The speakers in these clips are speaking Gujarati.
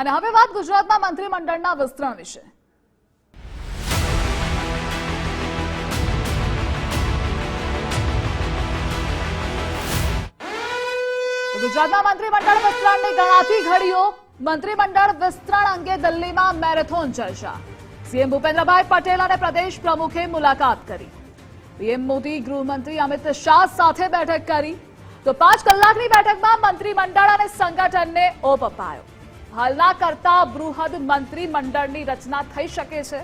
અને હવે વાત ગુજરાતમાં મંત્રીમંડળના વિસ્તરણ વિશે. ગુજરાતમાં મંત્રીમંડળ વિસ્તરણની ગણાતી ઘડીઓ મંત્રીમંડળ વિસ્તરણ અંગે દિલ્હીમાં મેરેથોન ચર્ચા. સીએમ ભૂપેન્દ્રભાઈ પટેલ અને પ્રદેશ પ્રમુખે મુલાકાત કરી. પીએમ મોદી ગૃહમંત્રી અમિત શાહ સાથે બેઠક કરી. તો પાંચ કલાકની બેઠકમાં મંત્રીમંડળ અને સંગઠનને ઓપ અપાયો. હાલના કરતા બૃહદ મંત્રીમંડળની રચના થઈ શકે છે.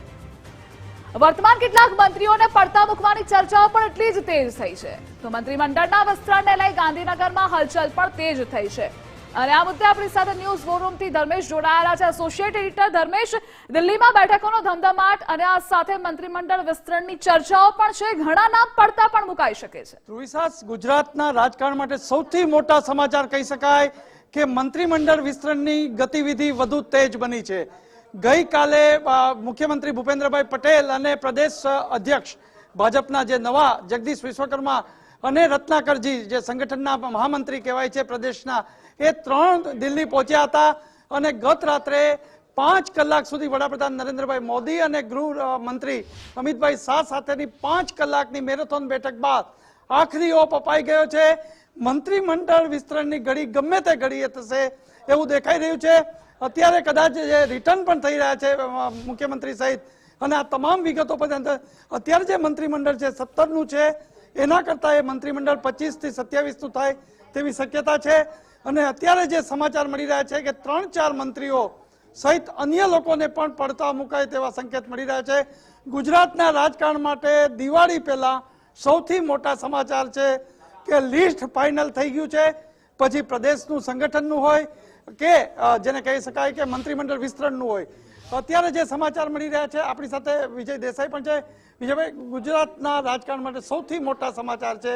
વર્તમાન કેટલાક મંત્રીઓને પડતા મૂકવાની ચર્ચાઓ પણ એટલી જ તેજ થઈ છે. તો મંત્રીમંડળના વિસ્તરણને લઈ ગાંધીનગરમાં હલચલ પણ તેજ થઈ છે. અને આ મુદ્દે આપણી સાથે ન્યૂઝ વોરૂમથી ધર્મેશ જોડાયેલા છે. એસોસિએટ એડિટર ધર્મેશ, દિલ્હીમાં બેઠકોનો ધમધમાટ અને આ સાથે મંત્રીમંડળ વિસ્તરણની ચર્ચાઓ પણ છે. ઘણા નામ પડતા પણ મુકાઈ શકે છે. ગુજરાતના રાજકારણ માટે સૌથી મોટા સમાચાર કહી શકાય. કે મંત્રીમંડળ વિસ્તરણની ગતિવિધિ વધુ તેજ બની છે. ગઈકાલે મુખ્યમંત્રી ભૂપેન્દ્રભાઈ પટેલ અને પ્રદેશ અધ્યક્ષ ભાજપના જે નવા જગદીશ વિશ્વકર્મા અને રત્નાકરજી જે સંગઠનના મહામંત્રી કહેવાય છે પ્રદેશના, એ ત્રણ દિલ્હી પહોંચ્યા હતા અને ગત રાત્રે પાંચ કલાક સુધી વડાપ્રધાન નરેન્દ્રભાઈ મોદી અને ગૃહ મંત્રી અમિતભાઈ શાહ સાથેની પાંચ કલાકની મેરેથોન બેઠક બાદ આખરી ઓપ અપાઈ ગયો છે. મંત્રીમંડળ વિસ્તરણની ઘડી ગમે તે ઘડીએ થશે એવું દેખાઈ રહ્યું છે. અત્યારે કદાચ જે રિટર્ન પણ થઈ રહ્યા છે મુખ્યમંત્રી સહિત. અને આ તમામ વિગતો પર્યંત અત્યારે જે મંત્રીમંડળ છે, સત્તરનું છે, એના કરતાં એ મંત્રીમંડળ પચીસથી સત્યાવીસનું થાય તેવી શક્યતા છે. અને અત્યારે જે સમાચાર મળી રહ્યા છે કે ત્રણ ચાર મંત્રીઓ સહિત અન્ય લોકોને પણ પડતા મુકાય તેવા સંકેત મળી રહ્યા છે. ગુજરાતના રાજકારણ માટે દિવાળી પહેલા સૌથી મોટા સમાચાર છે કે લિસ્ટ ફાઇનલ થઈ ગયું છે. પછી પ્રદેશનું સંગઠનનું હોય કે જેને કહી શકાય કે મંત્રીમંડળ વિસ્તરણનું હોય. અત્યારે જે સમાચાર મળી રહ્યા છે, આપણી સાથે વિજય દેસાઈ પણ છે. વિજયભાઈ, ગુજરાતના રાજકારણ માટે સૌથી મોટા સમાચાર છે,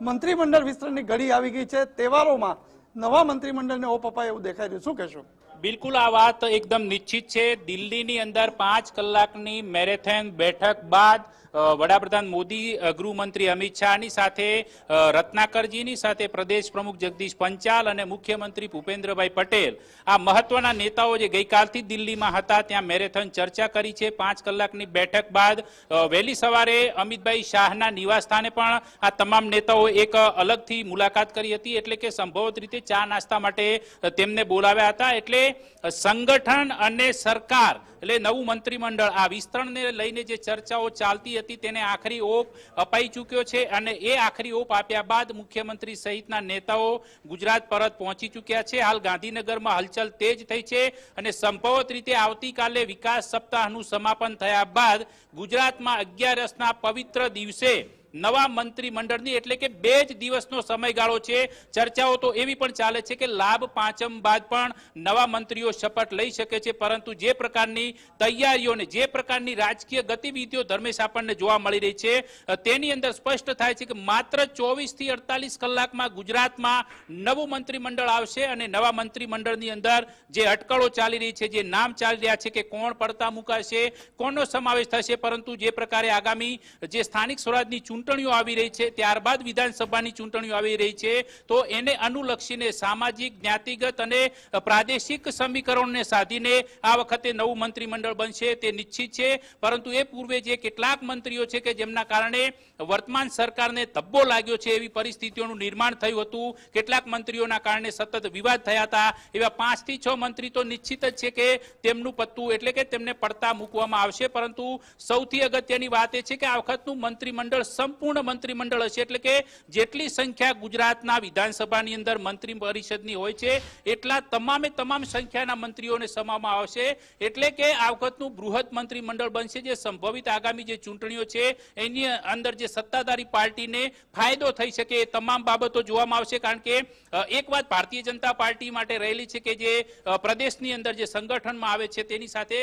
મંત્રીમંડળ વિસ્તરણની ઘડી આવી ગઈ છે. તહેવારોમાં નવા મંત્રીમંડળને ઓપ અપાય એવું દેખાઈ રહ્યું શું કહેશો? બિલકુલ આ વાત એકદમ નિશ્ચિત છે. દિલ્હીની અંદર પાંચ કલાકની મેરેથોન બેઠક બાદ વડાપ્રધાન મોદી ગૃહમંત્રી અમિત શાહની સાથે રત્નાકરજીની સાથે પ્રદેશ પ્રમુખ જગદીશ પંચાલ અને મુખ્યમંત્રી ભૂપેન્દ્રભાઈ પટેલ. આ મહત્વના નેતાઓ જે ગઈકાલથી દિલ્હીમાં હતા, ત્યાં મેરેથોન ચર્ચા કરી છે. પાંચ કલાકની બેઠક બાદ વહેલી સવારે અમિતભાઈ શાહના નિવાસસ્થાને પણ આ તમામ નેતાઓ એક અલગથી મુલાકાત કરી હતી. એટલે કે સંભવત રીતે ચા નાસ્તા માટે તેમને બોલાવ્યા હતા. એટલે સંગઠન અને સરકાર, એટલે નવું મંત્રીમંડળ, આ વિસ્તરણને લઈને જે ચર્ચાઓ ચાલતી હતી તેને આખરી ઓપ અપાઈ ચૂક્યો છે અને એ આખરી ઓપ આપ્યા બાદ મુખ્યમંત્રી સહિતના નેતાઓ ગુજરાત પરત પહોંચી ચૂક્યા છે. હાલ ગાંધીનગરમાં હલચલ તેજ થઈ છે અને સંભવત રીતે આવતીકાલે વિકાસ સપ્તાહનું સમાપન થયા બાદ ગુજરાતમાં અગિયારસના પવિત્ર દિવસે નવા મંત્રીમંડળની એટલે કે બે જ દિવસનો સમયગાળો છે. ચર્ચાઓ તો એવી પણ ચાલે છે કે લાભ પાંચમ બાદ પણ નવા મંત્રીઓ શપથ લઈ શકે છે. પરંતુ જે પ્રકારની તૈયારીઓને જે પ્રકારની રાજકીય ગતિવિધિઓ ધર્મેશ આપણને જોવા મળી રહી છે તેની અંદર સ્પષ્ટ થાય છે કે માત્ર ચોવીસથી અડતાલીસ કલાકમાં ગુજરાતમાં નવું મંત્રીમંડળ આવશે અને નવા મંત્રીમંડળની અંદર જે અટકળો ચાલી રહી છે, જે નામ ચાલી રહ્યા છે કે કોણ પડતા મુકાશે, કોનો સમાવેશ થશે, પરંતુ જે પ્રકારે આગામી જે સ્થાનિક સ્વરાજની ચૂંટણીઓ આવી રહી છે, ત્યારબાદ વિધાનસભાની ચૂંટણીઓ આવી રહી છે, તો એને અનુલક્ષીને સામાજિક, જ્ઞાતિગત અને પ્રાદેશિક સમીકરણને સાધીને આ વખતે નવું મંત્રીમંડળ બનશે તે નિશ્ચિત છે. પરંતુ એ પૂર્વે જે કેટલાક મંત્રીઓ છે કે જેમના કારણે વર્તમાન સરકારને તબ્બો લાગ્યો છે, એવી પરિસ્થિતિઓનું નિર્માણ થયું હતું. કેટલાક મંત્રીઓના કારણે સતત વિવાદ થયા હતા. એવા પાંચથી છ મંત્રી તો નિશ્ચિત જ છે કે તેમનું પત્તું એટલે કે તેમને પડતા મૂકવામાં આવશે. પરંતુ સૌથી અગત્યની વાત એ છે કે આ વખતનું મંત્રીમંડળ સંપૂર્ણ મંત્રીમંડળ હશે. એટલે કે જેટલી સંખ્યા ગુજરાતના વિધાનસભાની અંદર મંત્રી પરિષદની હોય છે, એટલા તમામે તમામ સંખ્યાના મંત્રીઓને સમાવવામાં આવશે. એટલે કે આ વખતનું બૃહદ મંત્રીમંડળ બનશે. જે સંભવિત આગામી જે ચૂંટણીઓ છે, એની અંદર જે સત્તાધારી પાર્ટીને ફાયદો થઈ શકે એ તમામ બાબતો જોવામાં આવશે. કારણ કે એક વાત ભારતીય જનતા પાર્ટી માટે રહેલી છે કે જે પ્રદેશની અંદર જે સંગઠનમાં આવે છે, તેની સાથે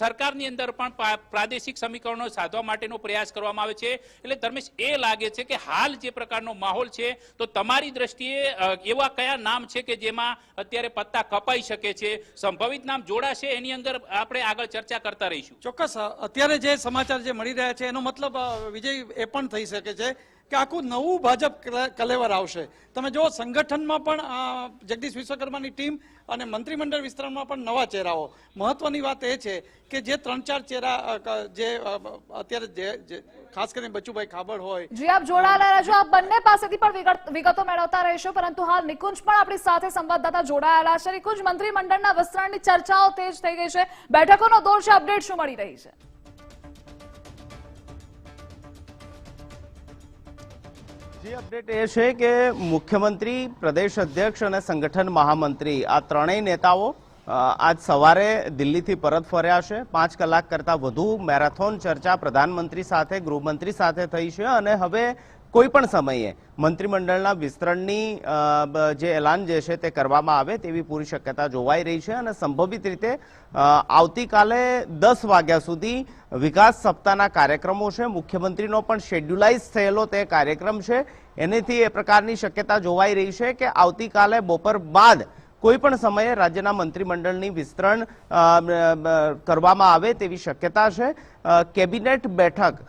સરકારની અંદર પણ પ્રાદેશિક સમીકરણો સાધવા માટેનો પ્રયાસ કરવામાં આવે છે. એટલે ધર્મેશ એ લાગે છે કે હાલ જે પ્રકારનો માહોલ છે, તો તમારી દ્રષ્ટિએ એવા કયા નામ છે કે જેમાં અત્યારે પત્તા કપાઈ શકે છે? સંભવિત નામ જોડાશે, એની અંદર આપણે આગળ ચર્ચા કરતા રહીશું. ચોક્કસ અત્યારે જે સમાચાર જે મળી રહ્યા છે, એનો મતલબ વિજય એ પણ થઈ શકે છે. કે આખું નવું ભાજપ કલે- કલેવર આવશે. તમે જો સંગઠનમાં પણ જગદીશ વિશ્વકર્માની ટીમ અને મંત્રીમંડળ વિસ્તરણમાં પણ નવા ચહેરાઓ. મહત્વની વાત એ છે કે જે ત્રણ ચાર ચહેરા જે અત્યારે જે ખાસ કરીને બચુભાઈ ખાબડ હોય. જી, આપ જોડાયેલા રહેજો. આપ બંને પાસેથી પણ વિગતો મેળવતા રહેશો. પરંતુ હાલ નિકુંજ પણ આપણી સાથે સંવાદદાતા જોડાયેલા છે. નિકુંજ, મંત્રીમંડળના વિસ્તરણની ચર્ચાઓ તેજ થઈ ગઈ છે. બેઠકોનો દોર છે, અપડેટ શું મળી રહી છે? જે અપડેટ એ છે કે મુખ્યમંત્રી, પ્રદેશ અધ્યક્ષ અને સંગઠન મહામંત્રી આ ત્રણેય નેતાઓ આજ સવારે દિલ્હીથી પરત ફર્યા છે. પાંચ કલાક કરતાં વધુ મેરેથોન ચર્ચા પ્રધાનમંત્રી સાથે, ગૃહમંત્રી સાથે થઈ છે અને હવે કોઈ પણ સમયે મંત્રીમંડળના વિસ્તરણની જે એલાન જે છે તે કરવામાં આવે તેવી પૂરી શક્યતા જોવાઈ રહી છે અને સંભવિત રીતે આવતીકાલે દસ વાગ્યા સુધી વિકાસ સપ્તાહના કાર્યક્રમો છે, મુખ્યમંત્રીનો પણ શેડ્યુલાઇઝ થયેલો તે કાર્યક્રમ છે. એનેથી એ પ્રકારની શક્યતા જોવાઈ રહી છે કે આવતીકાલે બપોર બાદ કોઈ પણ સમયે રાજ્યના મંત્રીમંડળની વિસ્તરણ કરવામાં આવે તેવી શક્યતા છે. કેબિનેટ બેઠક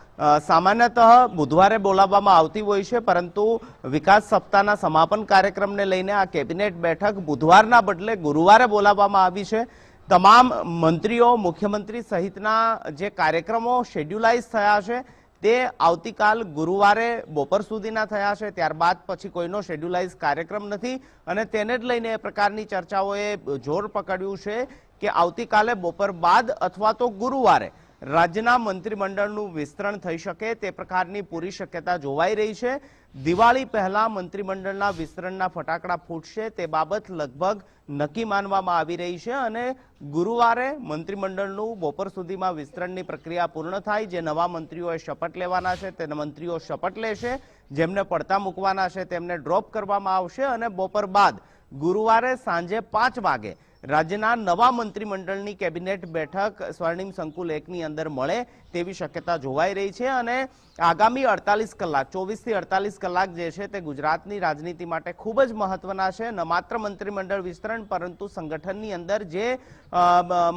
સામાન્યતઃ બુધવારે બોલાવવામાં આવતી હોય છે, પરંતુ વિકાસ સપ્તાહના સમાપન કાર્યક્રમને લઈને આ કેબિનેટ બેઠક બુધવારના બદલે ગુરુવારે બોલાવવામાં આવી છે. તમામ મંત્રીઓ, મુખ્યમંત્રી સહિતના જે કાર્યક્રમો શેડ્યુલાઇઝ થયા છે તે આવતીકાલ ગુરુવારે બપોર સુધીના થયા છે, ત્યારબાદ પછી કોઈનો શેડ્યુલાઇઝ કાર્યક્રમ નથી અને તેને જ લઈને એ પ્રકારની ચર્ચાઓએ જોર પકડ્યું છે કે આવતીકાલે બપોર બાદ અથવા તો ગુરુવારે રાજ્યના મંત્રીમંડળનું વિસ્તરણ થઈ શકે તે પ્રકારની પૂરી શક્યતા જોવાઈ રહી છે. દિવાળી પહેલા મંત્રીમંડળના વિસ્તરણના ફટાકડા ફૂટશે તે બાબત લગભગ નક્કી માનવામાં આવી રહી છે અને ગુરુવારે મંત્રીમંડળનું બપોર સુધીમાં વિસ્તરણની પ્રક્રિયા પૂર્ણ થાય. જે નવા મંત્રીઓએ શપથ લેવાના છે તે મંત્રીઓ શપથ લેશે, જેમને પડતા મૂકવાના છે તેમને ડ્રોપ કરવામાં આવશે અને બપોર બાદ ગુરુવારે સાંજે પાંચ વાગે રાજ્યના નવા મંત્રીમંડળની કેબિનેટ બેઠક સ્વર્ણિમ સંકુલ એકની અંદર મળે તેવી શક્યતા જોવાઈ રહી છે અને આગામી અડતાલીસ કલાક, ચોવીસથી અડતાલીસ કલાક જે છે તે ગુજરાતની રાજનીતિ માટે ખૂબ જ મહત્વના છે. ન માત્ર મંત્રીમંડળ વિસ્તરણ, પરંતુ સંગઠનની અંદર જે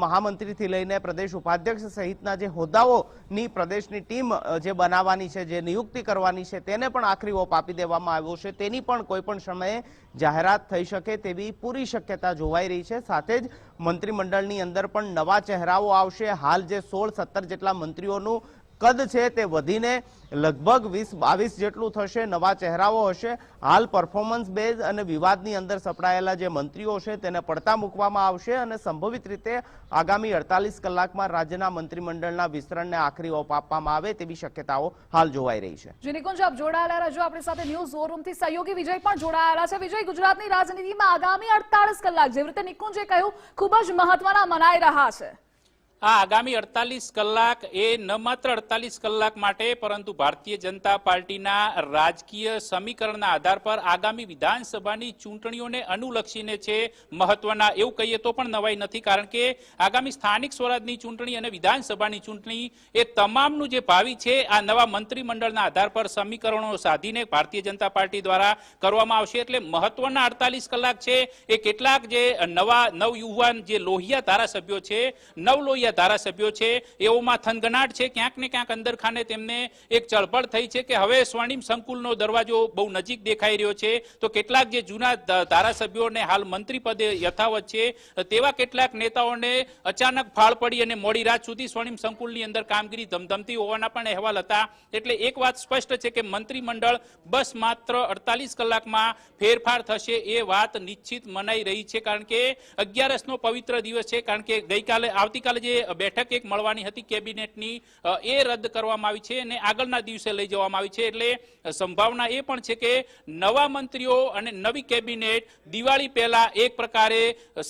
મહામંત્રીથી લઈને પ્રદેશ ઉપાધ્યક્ષ સહિતના જે હોદ્દાઓની પ્રદેશની ટીમ જે બનાવવાની છે, જે નિયુક્તિ કરવાની છે, તેને પણ આખરી ઓપ આપી દેવામાં આવ્યો છે. તેની પણ કોઈ પણ સમયે જાહેરાત થઈ શકે તેવી પૂરી શક્યતા જોવાઈ રહી છે. સાથે જ મંત્રીમંડળની અંદર પણ નવા ચહેરાઓ આવશે. હાલ જે સોળ સત્તર જેટલા મંત્રીઓનું કદ છે તે વધીને લગભગ વીસ બાવીસ જેટલું થશે. નવા ચહેરાઓ હશે. હાલ પરફોર્મન્સ બેઝ અને વિવાદની અંદર સપડાયેલા જે મંત્રીઓ છે તેને પડતા મૂકવામાં આવશે અને સંભવિત રીતે આગામી અડતાલીસ કલાકમાં રાજ્યના મંત્રીમંડળના વિસ્તરણને આખરી ઓપ આપવામાં આવે તેવી શક્યતાઓ હાલ જોવાઈ રહી છે. જીનિકુંજ આપ જોડાયેલા રહેજો. આપણી સાથે ન્યૂઝ વોર સહયોગી વિજય પણ જોડાયેલા છે. વિજય, ગુજરાતની રાજનીતિમાં આગામી અડતાલીસ કલાક જેવી રીતે નિકુંજે કહ્યું, ખૂબ જ મહત્વના મનાઈ રહ્યા છે. આ આગામી અડતાલીસ કલાક એ ન માત્ર અડતાલીસ કલાક માટે, પરંતુ ભારતીય જનતા પાર્ટીના રાજકીય સમીકરણના આધાર પર આગામી વિધાનસભાની ચૂંટણીઓને અનુલક્ષીને છે મહત્વના. એવું કહીએ તો પણ નવાઈ નથી, કારણ કે આગામી સ્થાનિક સ્વરાજની ચૂંટણી અને વિધાનસભાની ચૂંટણી એ તમામનું જે ભાવિ છે, આ નવા મંત્રીમંડળના આધાર પર સમીકરણો સાધીને ભારતીય જનતા પાર્ટી દ્વારા કરવામાં આવશે. એટલે મહત્વના અડતાલીસ કલાક છે એ કેટલાક જે નવા નવયુવાન જે લોહિયા ધારાસભ્યો છે નવ લોહિયા ધારાસભ્યો છે, એઓમાં થનગનાટ છે, ક્યાંક ને ક્યાંક અંદર ખાને તેમને એક ચળપળ થઈ છે કે હવે સ્વર્ણિમ સંકુલનો દરવાજો બહુ નજીક દેખાઈ રહ્યો છે. તો કેટલાક જે જૂના ધારાસભ્યોને હાલ મંત્રી પદે યથાવત છે, તેવા કેટલાક નેતાઓને અચાનક ફાળ પડી અને મોડી રાત સુધી સ્વર્ણિમ સંકુલની અંદર કામગીરી ધમધમતી હોવાના પણ અહેવાલ હતા. એટલે એક વાત સ્પષ્ટ છે કે મંત્રીમંડળ બસ માત્ર અડતાલીસ કલાકમાં ફેરફાર થશે એ વાત નિશ્ચિત મનાઈ રહી છે. કારણ કે અગિયારસનો પવિત્ર દિવસ છે. કારણ કે ગઈકાલે, આવતીકાલે જે બેઠક એક મળવાની હતી કેબિનેટની. એ રદ કરવામાં આવી છે અને આગળના દિવસે લઈ જવામાં આવી છે. એટલે સંભાવના એ પણ છે કે નવા મંત્રીઓ અને નવી કેબિનેટ દિવાળી પહેલા એક પ્રકારે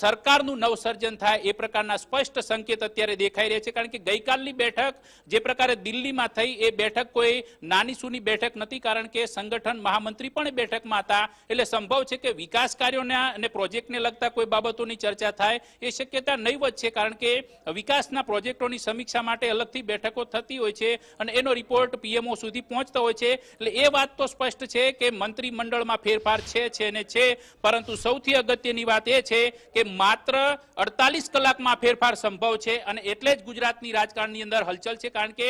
સરકારનું નવસર્જન થાય એ પ્રકારના સ્પષ્ટ સંકેત અત્યારે દેખાઈ રહ્યા છે. કારણ કે ગઈકાલની બેઠક જે પ્રકારે દિલ્હીમાં થઈ એ બેઠક કોઈ નાની સુની બેઠક નથી. કારણ કે સંગઠન મહામંત્રી પણ બેઠકમાં હતા. એટલે સંભવ છે કે વિકાસ કાર્યોના અને પ્રોજેક્ટને લગતા કોઈ બાબતોની ચર્ચા થાય એ શક્યતા નહીવત છે. કારણ કે વિકાસ વિકાસના પ્રોજેક્ટોની સમીક્ષા માટે અલગથી બેઠકો થતી હોય છે અને એનો રિપોર્ટ પીએમઓ સુધી પહોંચતો હોય છે. એટલે એ વાત તો સ્પષ્ટ છે કે મંત્રીમંડળમાં ફેરફાર છે છે ને છે. પરંતુ સૌથી અગત્યની વાત એ છે કે માત્ર અડતાલીસ કલાકમાં ફેરફાર સંભવ છે અને એટલે જ ગુજરાતની રાજકારણની અંદર હલચલ છે. કારણ કે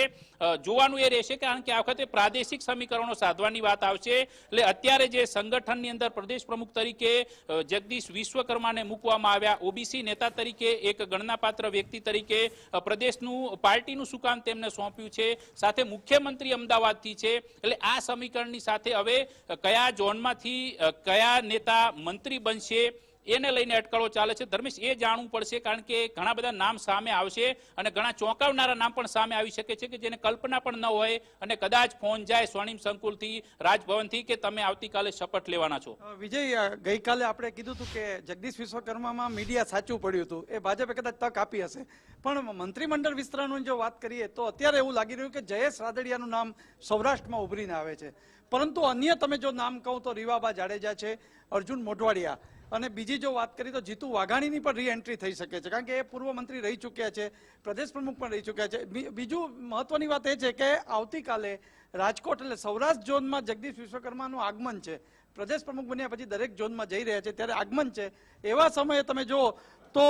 જોવાનું એ રહેશે કારણ કે આ વખતે પ્રાદેશિક સમીકરણો સાધવાની વાત આવશે. એટલે અત્યારે જે સંગઠનની અંદર પ્રદેશ પ્રમુખ તરીકે જગદીશ વિશ્વકર્માને મૂકવામાં આવ્યા. ઓબીસી નેતા તરીકે એક ગણનાપાત્ર વ્યક્તિ તરીકે અ, પ્રદેશનું પાર્ટીનું શું કામ તેમને સોંપ્યું છે? સાથે મુખ્યમંત્રી અમદાવાદથી છે. એટલે આ સમીકરણની સાથે હવે કયા ઝોનમાંથી કયા નેતા મંત્રી બનશે? એને લઈને અટકળો ચાલે છે. ધર્મેશ, એ જાણવું પડશે કારણ કે ઘણા બધા નામ સામે આવશે અને ઘણા ચોંકાવનારા નામ પણ સામે આવી શકે છે કે જેને કલ્પના પણ ન હોય અને કદાચ ફોન જાય સ્વર્ણિમ સંકુલથી, રાજભવનથી કે તમે આવતીકાલે શપથ લેવાના છો. વિજય ગઈકાલે આપણે કીધું હતું કે જગદીશ વિશ્વકર્મામાં મીડિયા સાચું પડ્યું હતું. એ ભાજપે કદાચ તક આપી હશે. પણ મંત્રીમંડળ વિસ્તરણની જો વાત કરીએ તો અત્યારે એવું લાગી રહ્યું કે જયેશ રાદડિયાનું નામ સૌરાષ્ટ્રમાં ઉભરીને આવે છે. પરંતુ અન્ય તમે જો નામ કહો તો રીવાબા જાડેજા છે, અર્જુન મોઢવાડિયા. અને બીજી જો વાત કરીએ તો જીતુ વાઘાણીની પણ રીએન્ટ્રી થઈ શકે છે. કારણ કે એ પૂર્વ મંત્રી રહી ચૂક્યા છે, પ્રદેશ પ્રમુખ પણ રહી ચૂક્યા છે. બીજું મહત્વની વાત એ છે કે આવતીકાલે રાજકોટ એટલે સૌરાષ્ટ્ર ઝોનમાં જગદીશ વિશ્વકર્માનું આગમન છે. પ્રદેશ પ્રમુખ બન્યા પછી દરેક ઝોનમાં જઈ રહ્યા છે. ત્યારે આગમન છે. એવા સમયે તમે જુઓ તો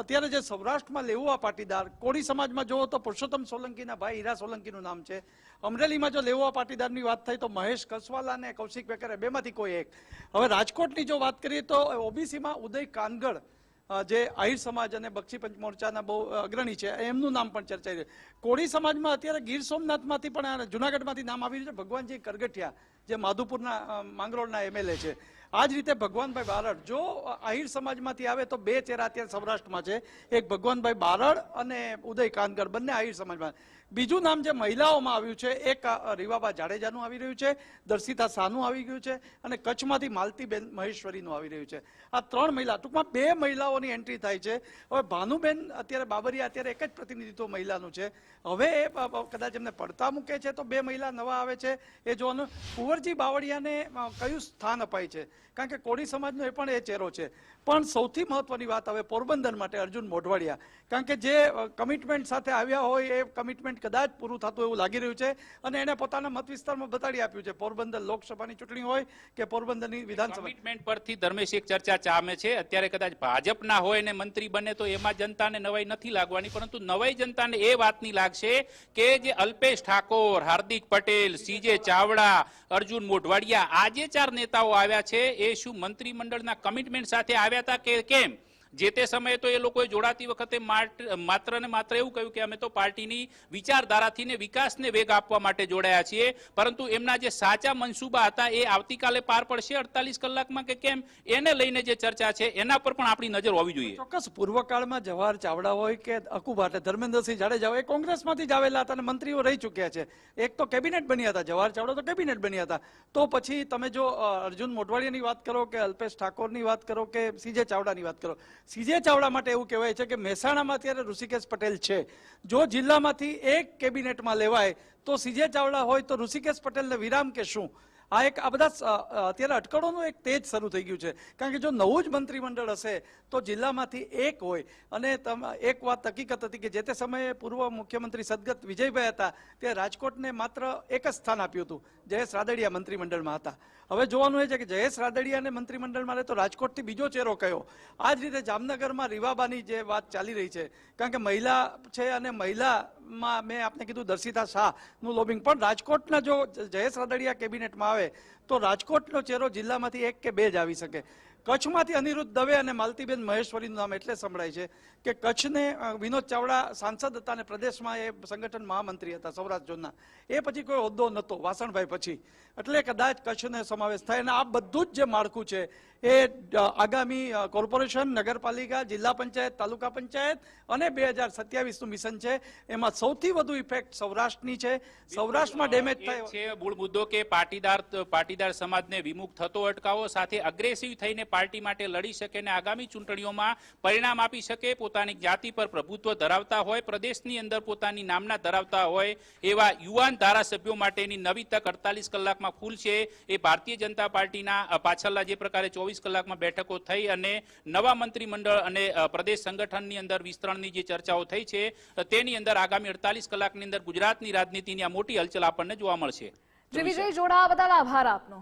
અત્યારે જે સૌરાષ્ટ્રમાં લેવુઆ પાટીદાર, કોળી સમાજમાં જુઓ તો પુરુષોત્તમ સોલંકીના ભાઈ હીરા સોલંકીનું નામ છે. અમરેલીમાં જો લેવુઆ પાટીદારની વાત થાય તો મહેશ કસવાલા અને કૌશિક વેકરે બેમાંથી કોઈ એક. હવે રાજકોટની જો વાત કરીએ તો ઓબીસીમાં ઉદય કાનગડ જે આહિર સમાજ અને બક્ષી પંચ મોરચાના બહુ અગ્રણી છે, એમનું નામ પણ ચર્ચાઈ રહ્યું. કોળી સમાજમાં અત્યારે ગીર સોમનાથમાંથી પણ જુનાગઢમાંથી નામ આવી રહ્યું છે. ભગવાનજી કરગઠિયા, જે માધુપુરના માંગરોળના એમએલએ છે. આ જ રીતે ભગવાનભાઈ બારડ, જો આહિર સમાજમાંથી આવે તો બે ચહેરા અત્યારે સૌરાષ્ટ્રમાં છે. એક ભગવાનભાઈ બારડ અને ઉદય કાનગર, બંને આહિર સમાજમાં. બીજું નામ જે મહિલાઓમાં આવ્યું છે, એક રીવાબા જાડેજાનું આવી રહ્યું છે, દર્શિતા સાનું આવી ગયું છે અને કચ્છમાંથી માલતીબેન મહેશ્વરીનું આવી રહ્યું છે. આ ત્રણ મહિલા, ટૂંકમાં બે મહિલાઓની એન્ટ્રી થાય છે. હવે ભાનુબેન અત્યારે બાબરિયા અત્યારે એક જ પ્રતિનિધિત્વ મહિલાનું છે. હવે એ કદાચ એમને પડતા મૂકે છે તો બે મહિલા નવા આવે છે. એ જોવાનું. કુંવરજી બાવળિયાને કયું સ્થાન અપાય છે? કારણ કે કોળી સમાજનો એ પણ એ ચહેરો છે. પણ સૌથી મહત્વની વાત હવે પોરબંદર માટે અર્જુન મોઢવાડિયા. કારણ કે જે કમિટમેન્ટ સાથે આવ્યા હોય એ કમિટમેન્ટ કદાચ પૂરું થતું એવું લાગી રહ્યું છે અને એને પોતાના મત વિસ્તારમાં બતાડી આપ્યું છે. પોરબંદર લોકસભાની ચૂંટણી હોય કે પોરબંદરની વિધાનસભા કમિટમેન્ટ પરથી ધર્મેશ એક ચર્ચા ચામે છે. અત્યારે કદાચ ભાજપના હોય ને મંત્રી બને તો એમાં જનતાને નવાઈ નથી લાગવાની, પરંતુ નવાઈ જનતાને એ વાતની લાગશે કે જે અલ્પેશ ઠાકોર, હાર્દિક પટેલ સીજે ચાવડા, અર્જુન મોઢવાડિયા, આ જે ચાર નેતાઓ આવ્યા છે એ શું મંત્રીમંડળના કમિટમેન્ટ સાથે આવ્યા હતા કે કેમ? જે તે સમયે તો એ લોકોએ જોડાતી વખતે માત્ર ને માત્ર એવું કહ્યું કે અમે તો પાર્ટીની વિચારધારાથી ને વિકાસને વેગ આપવા માટે જોડાયા છીએ, પરંતુ એમના જે સાચા મનસુબા હતા એ આવતીકાલે પાર પડશે અડતાલીસ કલાકમાં કે કેમ? એને લઈને જે ચર્ચા છે, એના પર પણ આપણી નજર હોવી જોઈએ. ચોક્કસ, પૂર્વકાળમાં જવાહર ચાવડા હોય કે અકુબા એટલે ધર્મેન્દ્રસિંહ જાડેજા હોય, એ કોંગ્રેસમાંથી જ આવેલા હતા અને મંત્રીઓ રહી ચૂક્યા છે. એક તો કેબિનેટ બન્યા હતા, જવાહર ચાવડા તો કેબિનેટ બન્યા હતા. તો પછી તમે જો અર્જુન મોઢવાડિયાની વાત કરો કે અલ્પેશ ઠાકોરની વાત કરો કે સીજે ચાવડાની વાત કરો સીજે ચાવડા માટે એવું કહેવાય છે કે મહેસાણામાં અત્યારે ઋષિકેશ પટેલ છે. જો જિલ્લામાંથી એક કેબિનેટમાં લેવાય, તો સીજે ચાવડા હોય તો ઋષિકેશ પટેલને વિરામ કે શું? આ એક આ બધા અત્યારે અટકળોનું એક તેજ શરૂ થઈ ગયું છે. કારણ કે જો નવું જ મંત્રીમંડળ હશે, તો જિલ્લામાંથી એક હોય. અને એક વાત હકીકત હતી કે જે તે સમયે પૂર્વ મુખ્યમંત્રી સદગત વિજયભાઈ હતા, તે રાજકોટને માત્ર એક જ સ્થાન આપ્યું હતું, જયેશ રાદડિયા મંત્રીમંડળમાં હતા. હવે જોવાનું એ છે કે જયેશ રાદડિયાને મંત્રીમંડળમાં રહે તો રાજકોટથી બીજો ચહેરો કયો? આ જ રીતે જામનગરમાં રીવાબાની જે વાત ચાલી રહી છે. કારણ કે મહિલા છે અને મહિલામાં મેં આપને કીધું દર્શિતા શાહનું લોબિંગ પણ રાજકોટના જો જયેશ રાદડિયા કેબિનેટમાં આવે, તો રાજકોટનો ચહેરો જિલ્લામાંથી એક કે બે જ આવી શકે. કચ્છમાંથી અનિરુદ્ધ દવે અને માલતીબેન મહેશ્વરીનું નામ એટલે સંભળાય છે કે કચ્છને વિનોદ ચાવડા સાંસદ હતા અને પ્રદેશમાં એ સંગઠન મહામંત્રી હતા સૌરાષ્ટ્ર ઝોનના. એ પછી કોઈ હોદ્દો નહોતો વાસણભાઈ પછી. એટલે કદાચ કચ્છને સમાવેશ થાય અને આ બધું જ જે માળખું છે એ આગામી કોર્પોરેશન નગરપાલિકા જિલ્લા પંચાયત તાલુકા પંચાયત અને બે હજાર સત્યાવીસનું મિશન છે. એમાં સૌથી વધુ ઇફેક્ટ સૌરાષ્ટ્રની છે. સૌરાષ્ટ્રમાં ડેમેજ થાય છે મૂળ મુદ્દો કે પાટીદાર પાટીદાર સમાજને વિમુખ થતો અટકાવો સાથે અગ્રેસિવ થઈને પાર્ટી માટે લડી શકે અને આગામી ચૂંટણીઓમાં પરિણામ આપી શકે, પોતાની જાતિ પર પ્રભુત્વ ધરાવતા હોય, પ્રદેશની અંદર પોતાની નામના ધરાવતા હોય, એવા યુવાન ધારાસભ્યો માટેની નવી તક અડતાલીસ કલાકમાં ખુલશે એ ભારતીય જનતા પાર્ટીના પાછળના જે પ્રકારે ચોવીસ કલાકમાં બેઠકો થઈ અને નવા મંત્રીમંડળ અને પ્રદેશ સંગઠનની અંદર વિસ્તરણની જે ચર્ચાઓ થઈ છે તેની અંદર આગામી અડતાલીસ કલાકની અંદર ગુજરાતની રાજનીતિની આ મોટી હલચલ આપણને જોવા મળશે. વિજય બદલ આભાર આપનો.